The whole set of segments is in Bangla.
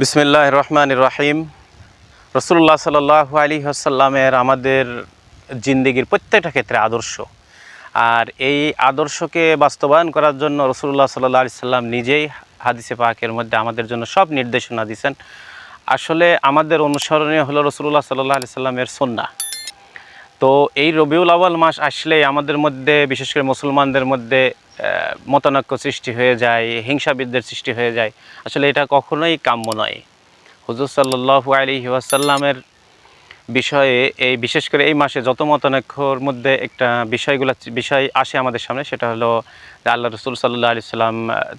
বিসমিল্লাহ রহমান রাহিম। রসুল্লাহ সাল আলী আসাল্লামের আমাদের জিন্দিগির প্রত্যেকটা ক্ষেত্রে আদর্শ। আর এই আদর্শকে বাস্তবায়ন করার জন্য রসুল্লাহ সাল্লাহ আলি সাল্লাম নিজেই হাদিসে পাকের মধ্যে আমাদের জন্য সব নির্দেশনা দিয়েছেন আসলে আমাদের অনুসরণীয় হলো রসুল্লাহ সাল্লাহ আলি সাল্লামের সন্না তো এই রবিউল আওয়াল মাস আসলে আমাদের মধ্যে, বিশেষ করে মুসলমানদের মধ্যে মতানৈক্য সৃষ্টি হয়ে যায়, হিংসাবিদদের সৃষ্টি হয়ে যায়। আসলে এটা কখনোই কাম্য নয়। হুজুর সাল্লাহ আলী ওয়াসাল্লামের বিষয়ে এই, বিশেষ করে এই মাসে যত মতানৈক্যর মধ্যে একটা বিষয়গুলো, বিষয় আসে আমাদের সামনে, সেটা হলো আল্লাহ রসুল সাল্লাহ আলি সাল্লাম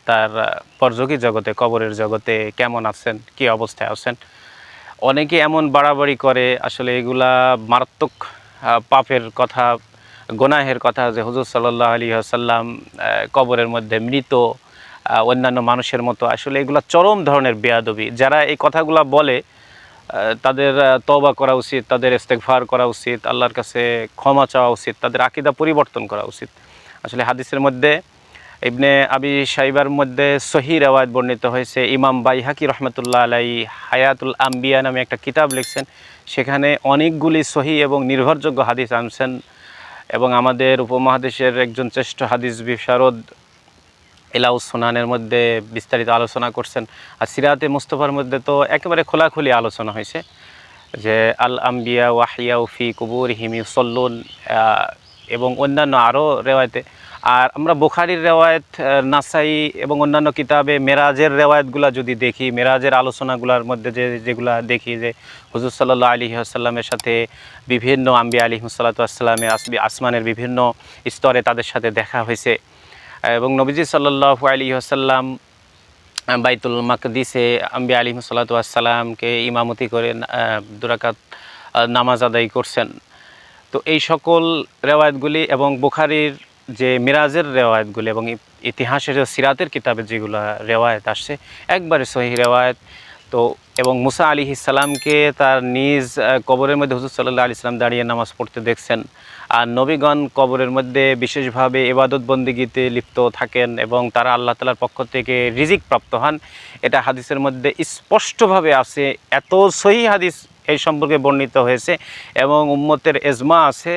তার পরযোগী জগতে, কবরের জগতে কেমন আছেন, কী অবস্থায় আছেন। অনেকে এমন বাড়াবাড়ি করে, আসলে এগুলা মারাত্মক পাপের কথা গোনাহের কথা যে হুজুর সাল্লাহ আলী আসাল্লাম কবরের মধ্যে মৃত অন্যান্য মানুষের মতো, আসলে এগুলা চরম ধরনের বেয়াদবি। যারা এই কথাগুলা বলে তাদের তওবা করা উচিত, তাদের ইস্তেগফার করা উচিত, আল্লাহর কাছে ক্ষমা চাওয়া উচিত, তাদের আকিদা পরিবর্তন করা উচিত। আসলে হাদিসের মধ্যে ইবনে আবি সাইবার মধ্যে সহি রেওয়ায়ত বর্ণিত হয়েছে, ইমাম বাইহাকি রহমতুল্লাহ আলাই হায়াতুল আম্বিয়া নামে একটা কিতাব লিখছেন, সেখানে অনেকগুলি সহি এবং নির্ভরযোগ্য হাদিস আনছেন। এবং আমাদের উপমহাদেশের একজন শ্রেষ্ঠ হাদিস বিশারদ এলাউ সোনানের মধ্যে বিস্তারিত আলোচনা করছেন। আর সিরাতে মুস্তফার মধ্যে তো একেবারে খোলাখুলি আলোচনা হয়েছে যে, আল আম্বিয়া ওয়াহিয়া উফি কবুর হিমি সল্লুন এবং অন্যান্য আরও রেওয়ায়তে আর আমরা বুখারির রেওয়ায়ত নাসাই এবং অন্যান্য কিতাবে মেরাজের রেওয়ায়তগুলো যদি দেখি, মেরাজের আলোচনাগুলোর মধ্যে যে, যেগুলা দেখি যে হুজুর সাল্লাহ আলী আসাল্লামের সাথে বিভিন্ন আম্বিয়া আলী সাল্লাতামের আসবি আসমানের বিভিন্ন স্তরে তাদের সাথে দেখা হয়েছে। এবং নবীজি সাল্লাহ আলী আসাল্লাম বাইতুল মাকদিসে আম্বি আলী সাল্লাতামকে ইমামতি করে দুরাকাত নামাজ আদায় করছেন। তো এই সকল রেওয়ায়তগুলি এবং বুখারির যে মিরাজের রেওয়ায়তগুলি এবং ইতিহাসের সিরাতের কিতাবে যেগুলো রেওয়ায়ত আসছে, একবারে সহি রেওয়ায়ত। তো, এবং মুসা আলী ইসালামকে তার নিজ কবরের মধ্যে হুজুর সাল্লাহ আলি সাল্লাম দাঁড়িয়ে নামাজ পড়তে দেখছেন। আর নবীগণ কবরের মধ্যে বিশেষভাবে এবাদত বন্দিগিতে লিপ্ত থাকেন এবং তারা আল্লাহ তালার পক্ষ থেকে রিজিক প্রাপ্ত হন। এটা হাদিসের মধ্যে স্পষ্টভাবে আছে, এত সহি হাদিস এই সম্পর্কে বর্ণিত হয়েছে এবং উম্মতের এজমা আছে।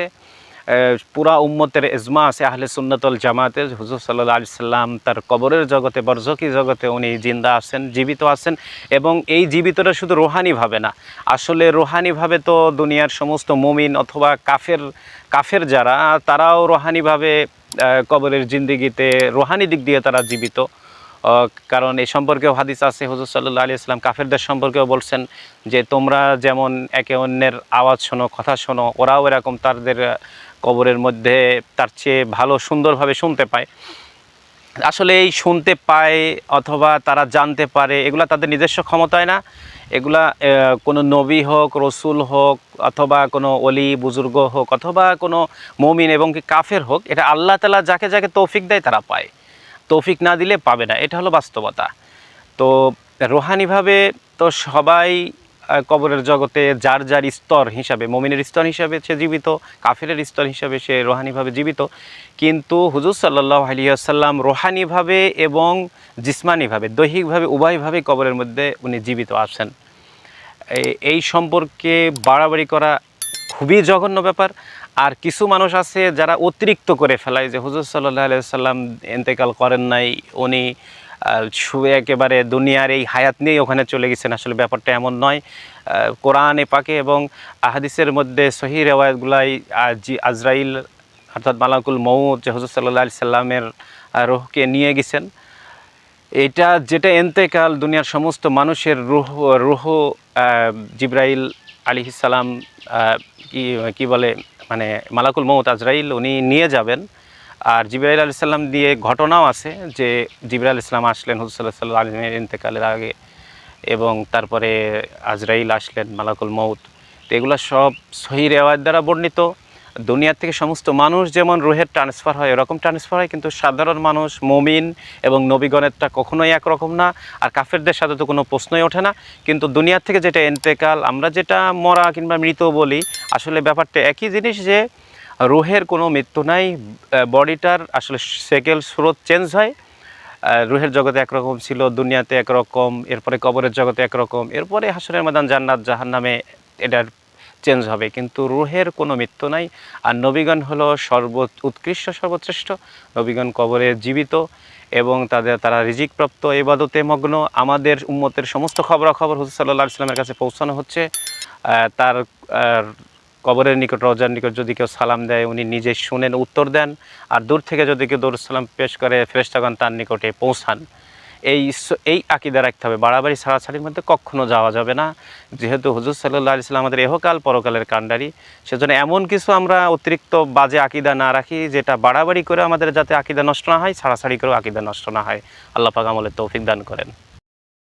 পুরা উম্মতের এজমা আছে আহলে সুন্নতল জামাতে, হুজুর সাল্লাহ আলি সাল্লাম তার কবরের জগতে বরজকি জগতে উনি জিন্দা আছেন, জীবিত আছেন এবং এই জীবিতটা শুধু রোহানিভাবে না, আসলে রোহানিভাবে তো দুনিয়ার সমস্ত মুমিন অথবা কাফের কাফের যারা, তারাও রোহানিভাবে কবরের জিন্দিগিতে রোহানি দিক দিয়ে তারা জীবিত। কারণ এ সম্পর্কেও হাদিস আছে, হুজুর সাল্লাহ আলি ইসলাম কাফেরদের সম্পর্কেও বলছেন যে তোমরা যেমন একে অন্যের আওয়াজ শোনো, কথা শোনো, ওরাও এরকম তাদের কবরের মধ্যে তার চেয়ে ভালো সুন্দরভাবে শুনতে পায়। আসলে এই শুনতে পায় অথবা তারা জানতে পারে, এগুলা তাদের নিজস্ব ক্ষমতায় না। এগুলা কোনো নবী হোক, রসুল হোক, অথবা কোনো অলি বুজুর্গ হোক, অথবা কোনো মমিন এবং কি কাফের হোক, এটা আল্লাহ তালা যাকে যাকে তৌফিক দেয় তারা পায়। তৌফিক না দিলে পাবে না, এটা হলো বাস্তবতা। তো রোহানিভাবে তো সবাই কবরের জগতে যার যার স্তর হিসাবে, মমিনের স্তর হিসাবে সে জীবিত, কাফেরের স্তর হিসাবে সে রোহানিভাবে জীবিত। কিন্তু হুজুর সাল্লাহ আলিয়াল্লাম রোহানিভাবে এবং জিসমানিভাবে, দৈহিকভাবে, উভয়ভাবে কবরের মধ্যে উনি জীবিত আছেন। এই সম্পর্কে বাড়াবাড়ি করা খুবই জঘন্য ব্যাপার। আর কিছু মানুষ আছে যারা অতিরিক্ত করে ফেলায় যে হুজুর সাল্লাহ আলাইসাল্লাম এতেকাল করেন নাই, উনি শুয়ে একেবারে দুনিয়ার এই হায়াত নিয়েই ওখানে চলে গেছেন। আসলে ব্যাপারটা এমন নয়। কোরআনে পাকে এবং আহাদিসের মধ্যে সহি রেওয়ায়তগুলাই আজরাইল অর্থাৎ মালাকুল মৌদ যে হুজুর সাল্লাহ আলি সাল্লামের রুহকে নিয়ে গেছেন, এটা যেটা এন্তেকাল দুনিয়ার সমস্ত মানুষের রুহ রুহ জিব্রাইল আলী সালাম কি কি বলে মানে মালাকুল মৌত আজরাইল উনি নিয়ে যাবেন। আর জিব্রাইল আলি সাল্লাম দিয়ে ঘটনাও আছে যে জিব্রাইল ইসলাম আসলেন, হুজুর সাল্লাহ আলমের ইন্তেকালের আগে এবং তারপরে আজরাইল আসলেন, মালাকুল মৌত তো এগুলো সব সহি রেওয়াজ দ্বারা বর্ণিত। দুনিয়ার থেকে সমস্ত মানুষ যেমন রুহের ট্রান্সফার হয়, এরকম ট্রান্সফার হয়, কিন্তু সাধারণ মানুষ, মমিন এবং নবীগণেরটা কখনোই একরকম না। আর কাফেরদের সাথে তো কোনো প্রশ্নই ওঠে না। কিন্তু দুনিয়ার থেকে যেটা এন্তেকাল আমরা যেটা মরা কিংবা মৃত বলি, আসলে ব্যাপারটা একই জিনিস যে রুহের কোনো মৃত্যু নাই বডিটার আসলে সেকেল স্রোত চেঞ্জ হয়। রুহের জগতে একরকম ছিল, দুনিয়াতে একরকম, এরপরে কবরের জগতে একরকম, এরপরে হাসনের ময়দান, জান্নাত জাহান নামে এটার চেঞ্জ হবে। কিন্তু রুহের কোনো মৃত্যু নাই। আর নবীগণ হলো সর্ব, উৎকৃষ্ট, সর্বশ্রেষ্ঠ। নবীগণ কবরে জীবিত এবং তাদের, তারা রিজিকপ্রাপ্ত, এবাদতে মগ্ন। আমাদের উম্মতের সমস্ত খবরাখবর হুজুর সাল্লাহ কাছে পৌঁছানো হচ্ছে। তার কবরের নিকট, রোজার নিকট যদি কেউ সালাম দেয়, উনি নিজে শুনেন, উত্তর দেন, আর দূর থেকে যদি কেউ দৌড় সালাম পেশ করে, ফেরেশতাগণ তার নিকটে পৌঁছান। এই এই আকিদা রাখতে হবে। বাড়াবাড়ি, ছাড়াছাড়ির মধ্যে কখনো যাওয়া যাবে না। যেহেতু হুজুর সাল্লাহ ইসলাম আমাদের এহকাল, পরকালের কাণ্ডারি। সেজন্য এমন কিছু আমরা অতিরিক্ত বাজে আকিদা না রাখি, যেটা বাড়াবাড়ি করে আমাদের যাতে আকিদা নষ্ট না হয়, ছাড়াছাড়ি করেও আকিদা নষ্ট না হয়। আল্লাহ পাক আমলের তৌফিক দান করেন।